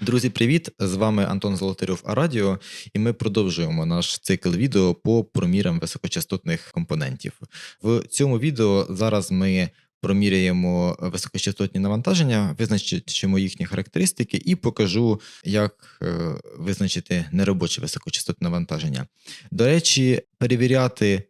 Друзі, привіт! З вами Антон Золотарьов Арадіо, і ми продовжуємо наш цикл відео по промірам високочастотних компонентів. В цьому відео зараз ми проміряємо високочастотні навантаження, визначимо їхні характеристики і покажу, як е, визначити неробоче високочастотне навантаження. До речі, перевіряти.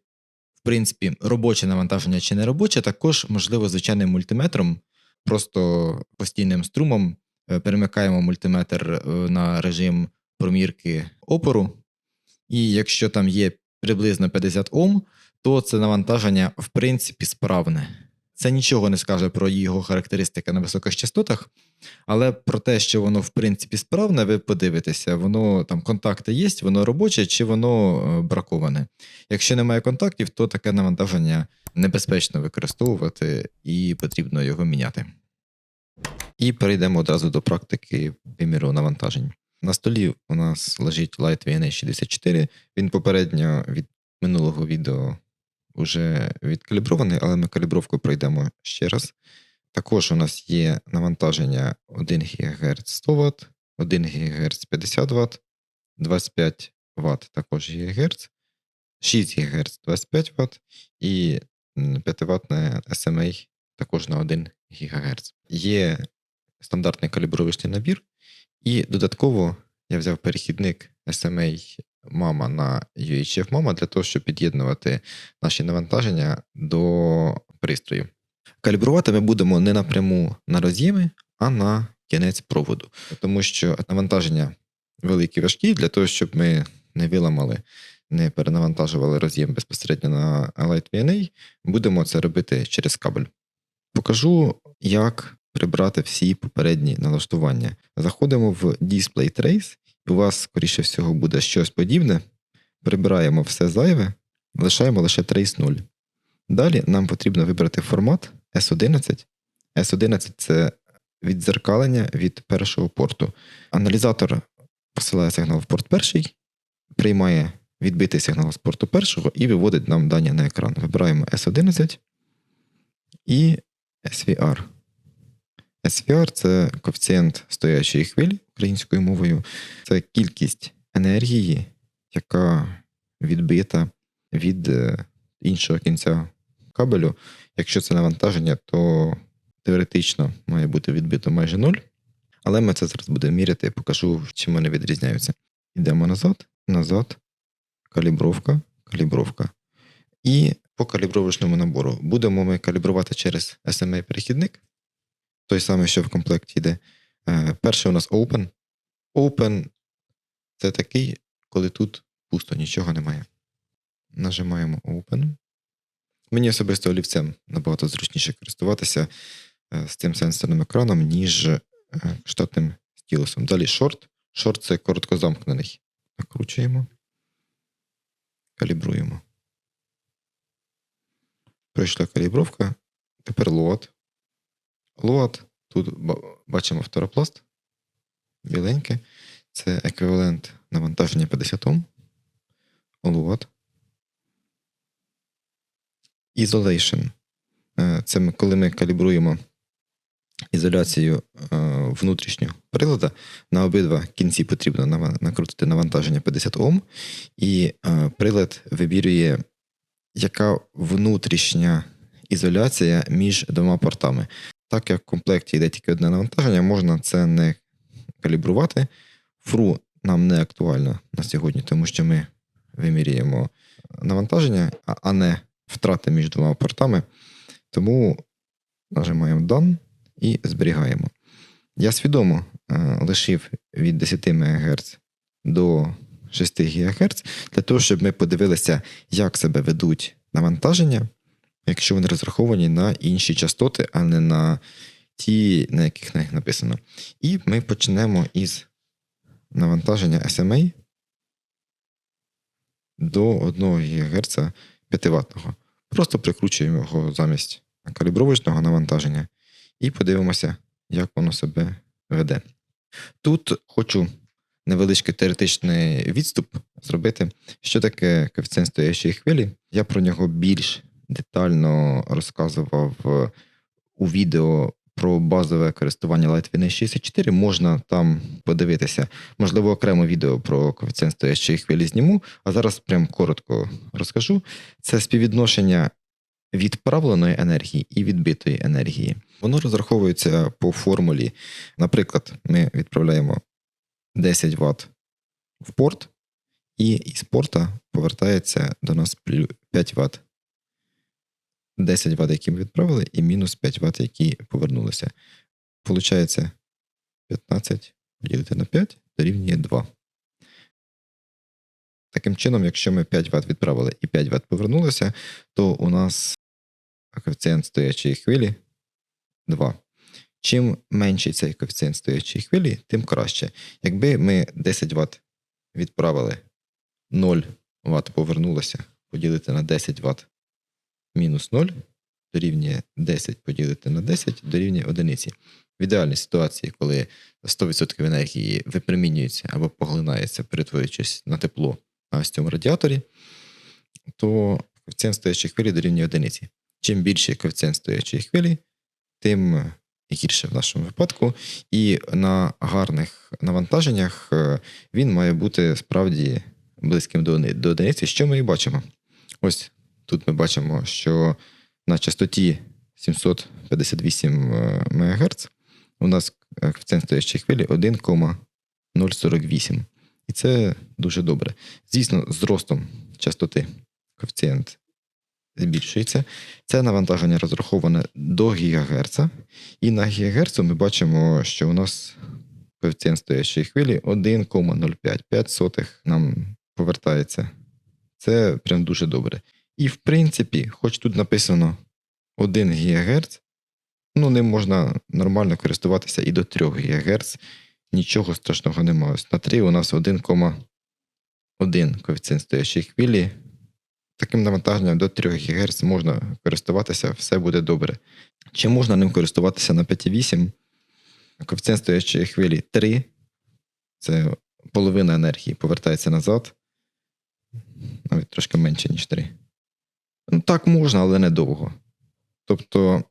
В принципі, робоче навантаження чи неробоче, також можливо звичайним мультиметром, просто постійним струмом перемикаємо мультиметр е, на режим промірки опору. І якщо там є приблизно 50 Ом, то це навантаження, в принципі, справне. Це нічого не скаже про його характеристики на високих частотах, але про те, що воно в принципі справне, ви подивитеся, воно там контакти є, воно робоче чи воно е, браковане. Якщо немає контактів, то таке навантаження небезпечно використовувати і потрібно його міняти. І перейдемо одразу до практики виміру навантажень. На столі у нас лежить Light VNA 64. Він попередньо від минулого відео вже відкалібрований, але ми калібровку пройдемо ще раз. Також у нас є навантаження 1 ГГц 100 Вт, 1 ГГц 50 Вт, 25 Вт також ГГц, 6 ГГц 25 Вт і 5 ватне SMA також на 1 ГГц. Є стандартний калібровочний набір, і додатково я взяв перехідник SMA мама на UHF мама для того, щоб під'єднувати наші навантаження до пристрою. Калібрувати ми будемо не напряму на роз'єми, а на кінець проводу, тому що навантаження великі важкі для того, щоб ми не виламали, не перенавантажували роз'єм безпосередньо на Light VNA, будемо це робити через кабель. Покажу, як прибрати всі попередні налаштування. Заходимо в Display Trace, і у вас, скоріше всього, буде щось подібне. Прибираємо все зайве, лишаємо лише Trace 0. Далі нам потрібно вибрати формат S11. S11 це віддзеркалення від першого порту. Аналізатор посилає сигнал в порт перший, приймає відбитий сигнал з порту першого і виводить нам дані на екран. Вибираємо S11 і SVR. SVR це коефіцієнт стоячої хвилі українською мовою, це кількість енергії, яка відбита від е, іншого кінця кабелю. Якщо це навантаження, то теоретично має бути відбито майже нуль. Але ми це зараз будемо міряти і покажу, чим вони відрізняються. Йдемо назад, назад, калібровка, калібровка. І по калібровочному набору будемо ми калібрувати через SMA-перехідник той самий, що в комплекті йде. Е, перший у нас Open. Open це такий, коли тут пусто, нічого немає. Нажимаємо Open. Мені особисто олівцем набагато зручніше користуватися е, з цим сенсорним екраном, ніж е, штатним стілусом. Далі Short. Short це короткозамкнений. Накручуємо, калібруємо. Пройшла калібровка. Тепер load. Луат. Тут бачимо фторопласт, біленьке. Це еквівалент навантаження 50 Ом. Луат. Isolation. Це коли ми калібруємо ізоляцію е, внутрішнього прилада. На обидва кінці потрібно накрутити навантаження 50 Ом, і е, прилад вибірює, яка внутрішня ізоляція між двома портами. Так як в комплекті йде тільки одне навантаження, можна це не калібрувати. Фру нам не актуально на сьогодні, тому що ми вимірюємо навантаження, а не втрати між двома портами. Тому нажимаємо Done і зберігаємо. Я свідомо е, лишив від 10 МГц до 6 ГГц для того, щоб ми подивилися, як себе ведуть навантаження якщо вони розраховані на інші частоти, а не на ті, на яких на них написано. І ми почнемо із навантаження SMA до 1 ГГц 5 ватного. Просто прикручуємо його замість калібровочного навантаження і подивимося, як воно себе веде. Тут хочу невеличкий теоретичний відступ зробити, що таке коефіцієнт стоячої хвилі. Я про нього більш детально розказував у відео про базове користування Lightwin 64 можна там подивитися. Можливо, окремо відео про коефіцієнт стоячої хвилі зніму, а зараз прям коротко розкажу. Це співвідношення відправленої енергії і відбитої енергії. Воно розраховується по формулі. Наприклад, ми відправляємо 10 Вт в порт, і із порта повертається до нас 5 Вт. 10 Вт, які ми відправили, і мінус 5 Вт, які повернулися. Получається 15 поділити на 5 дорівнює 2. Таким чином, якщо ми 5 Вт відправили і 5 Вт повернулися, то у нас коефіцієнт стоячої хвилі 2. Чим менший цей коефіцієнт стоячої хвилі, тим краще. Якби ми 10 Вт відправили 0 Вт повернулося, поділити на 10 Вт мінус 0 дорівнює 10 поділити на 10 дорівнює 1. В ідеальній ситуації, коли 100% енергії випромінюється або поглинається, перетворюючись на тепло на ось цьому радіаторі, то коефіцієнт стоячої хвилі дорівнює 1. Чим більший коефіцієнт стоячої хвилі, тим гірше в нашому випадку. І на гарних навантаженнях е, він має бути справді близьким до одиниці, що ми і бачимо. Ось тут ми бачимо, що на частоті 758 е, МГц у нас коефіцієнт стоячої хвилі 1,048. І це дуже добре. Звісно, з ростом частоти коефіцієнт збільшується. Це навантаження розраховане до ГГц. І на ГГц ми бачимо, що у нас коефіцієнт стоячої хвилі 1,05 нам повертається. Це прям дуже добре. І, в принципі, хоч тут написано 1 ГГц, ну, ним можна нормально користуватися і до 3 ГГц. Нічого страшного немає. На 3 у нас 1,1 коефіцієнт стоячої хвилі. Таким навантаженням до 3 ГГц можна користуватися, все буде добре. Чи можна ним користуватися на 5,8? Коефіцієнт стоячої хвилі 3. Це половина енергії повертається назад. Навіть трошки менше, ніж 3. Ну, так можна, але недовго. Тобто,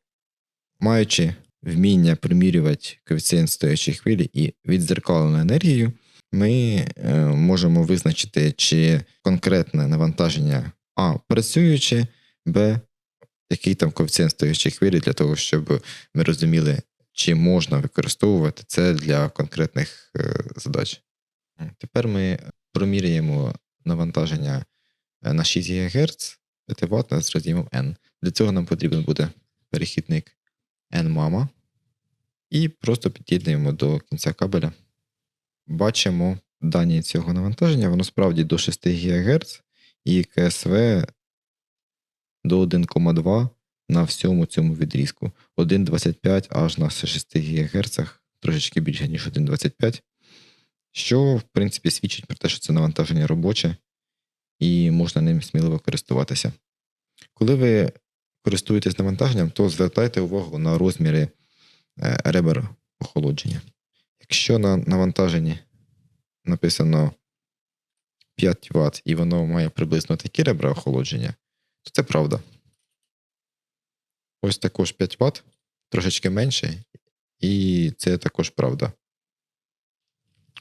маючи вміння примірювати коефіцієнт стоячої хвилі і відзеркалену енергію, ми е, можемо визначити, чи конкретне навантаження А працюючи, Б, який там коефіцієнт стоячої хвилі, для того, щоб ми розуміли, чи можна використовувати це для конкретних е, задач. Тепер ми проміряємо навантаження е, на 6 ГГц 5 з роз'ємом N. Для цього нам потрібен буде перехідник N-мама. І просто під'єднуємо до кінця кабеля. Бачимо дані цього навантаження, воно справді до 6 ГГц і КСВ до 1,2 на всьому цьому відрізку. 1,25 аж на 6 ГГц, трошечки більше, ніж 1,25. Що, в принципі, свідчить про те, що це навантаження робоче, і можна ним сміливо користуватися. Коли ви користуєтесь навантаженням, то звертайте увагу на розміри е, ребер охолодження. Якщо на навантаженні написано 5 Вт і воно має приблизно такі ребра охолодження, то це правда. Ось також 5 Вт, трошечки менше, і це також правда.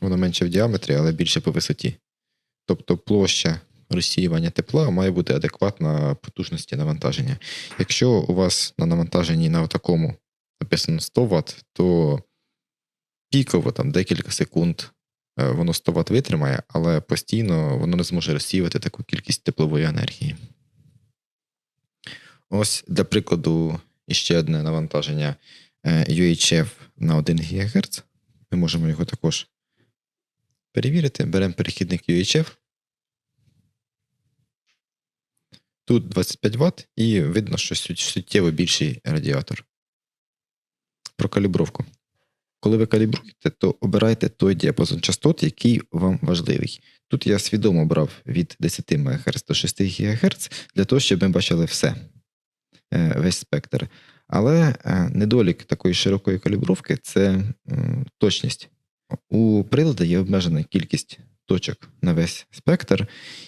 Воно менше в діаметрі, але більше по висоті. Тобто площа розсіювання тепла має бути адекватна потужності навантаження. Якщо у вас на навантаженні на такому написано 100 Вт, то піково там декілька секунд е, воно 100 Вт витримає, але постійно воно не зможе розсіювати таку кількість теплової енергії. Ось для прикладу, іще одне навантаження е, UHF на 1 ГГц. Ми можемо його також перевірити. Беремо перехідник UHF. Тут 25 Вт, і видно, що суттєво більший радіатор. Про калібровку. Коли ви калібруєте, то обирайте той діапазон частот, який вам важливий. Тут я свідомо брав від 10 МГц до 6 ГГц для того, щоб ми бачили все, е, весь спектр. Але е, недолік такої широкої калібровки це точність. У приладі є обмежена кількість точок на весь спектр.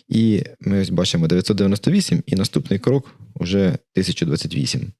І ми ось бачимо 998, і наступний крок вже 1028.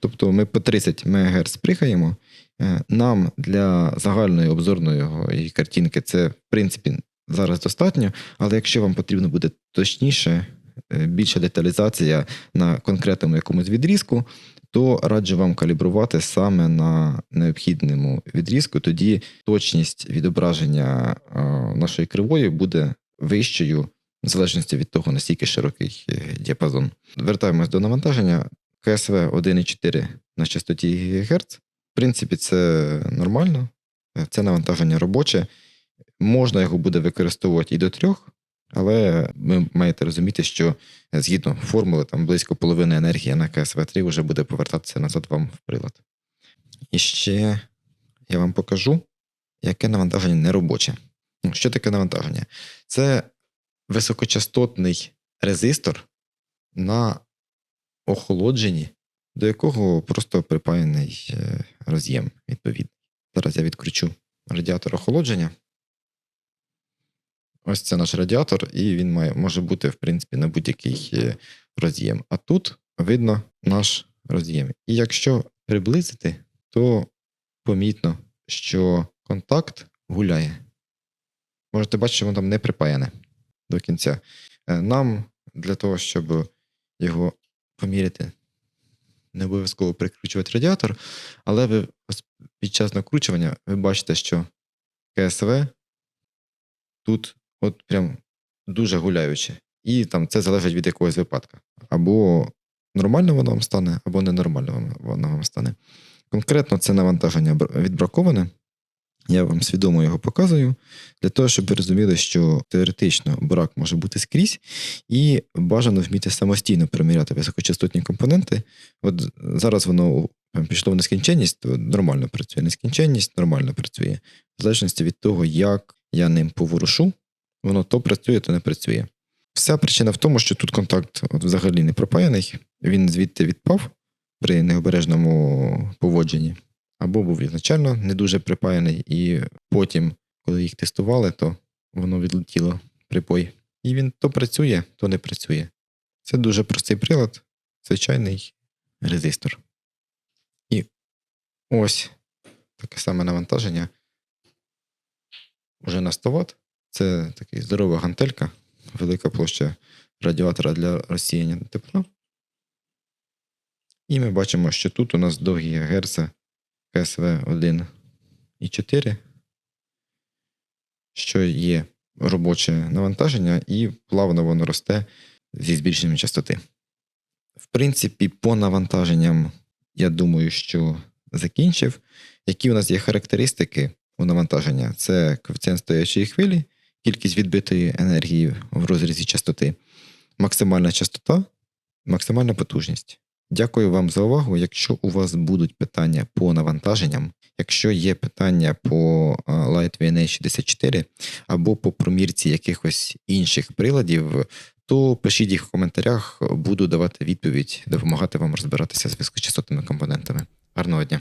Тобто ми по 30 МГц прихаємо. Е, Нам для загальної обзорної картинки це, в принципі, зараз достатньо, але якщо вам потрібно буде точніше, більша деталізація на конкретному якомусь відрізку, то раджу вам калібрувати саме на необхідному відрізку. Тоді точність відображення е, нашої кривої буде вищою, в залежності від того, наскільки широкий е, діапазон. Вертаємось до навантаження. КСВ 1,4 на частоті ГГц. В принципі, це нормально. Е, Це навантаження робоче. Можна його буде використовувати і до трьох, але ви маєте розуміти, що згідно формули, там близько половини енергії на КСВ-3 вже буде повертатися назад вам в прилад. І ще я вам покажу, яке навантаження неробоче. Ну, Що таке навантаження? Це високочастотний резистор на охолодженні, до якого просто припаяний е, роз'єм відповідний. Зараз я відкручу радіатор охолодження. Ось це наш радіатор, і він має, може бути, в принципі, на будь-який е, роз'єм. А тут видно наш роз'єм. І якщо приблизити, то помітно, що контакт гуляє. Можете бачити, що воно там не припаяне до кінця. Е, Нам для того, щоб його поміряти, не обов'язково прикручувати радіатор, але ви під час накручування ви бачите, що КСВ тут от прям дуже гуляюче. І там це залежить від якогось випадка. Або нормально воно вам стане, або ненормально воно вам стане. Конкретно це навантаження відбраковане. Я вам свідомо його показую, для того, щоб ви розуміли, що теоретично брак може бути скрізь, і бажано вміти самостійно переміряти високочастотні компоненти. От зараз воно пішло в нескінченність, то нормально працює. Нескінченність нормально працює. В залежності від того, як я ним поворушу, воно то працює, то не працює. Вся причина в тому, що тут контакт от взагалі не пропаяний, він звідти відпав при необережному поводженні, або був ізначально не дуже припаяний, і потім, коли їх тестували, то воно відлетіло припой. І він то працює, то не працює. Це дуже простий прилад, звичайний резистор. І ось таке саме навантаження. Уже на 100 Вт. Це така здорова гантелька, велика площа радіатора для розсіяння тепла. І ми бачимо, що тут у нас довгі герци КСВ 1 і 4, що є робоче навантаження, і плавно воно росте зі збільшенням частоти. В принципі, по навантаженням, я думаю, що закінчив. Які у нас є характеристики у навантаження? Це коефіцієнт стоячої хвилі, кількість відбитої енергії в розрізі частоти, максимальна частота, максимальна потужність. Дякую вам за увагу. Якщо у вас будуть питання по навантаженням, якщо є питання по а, Light VNA 64 або по промірці якихось інших приладів, то пишіть їх в коментарях, буду давати відповідь, допомагати вам розбиратися з високочастотними компонентами. Гарного дня!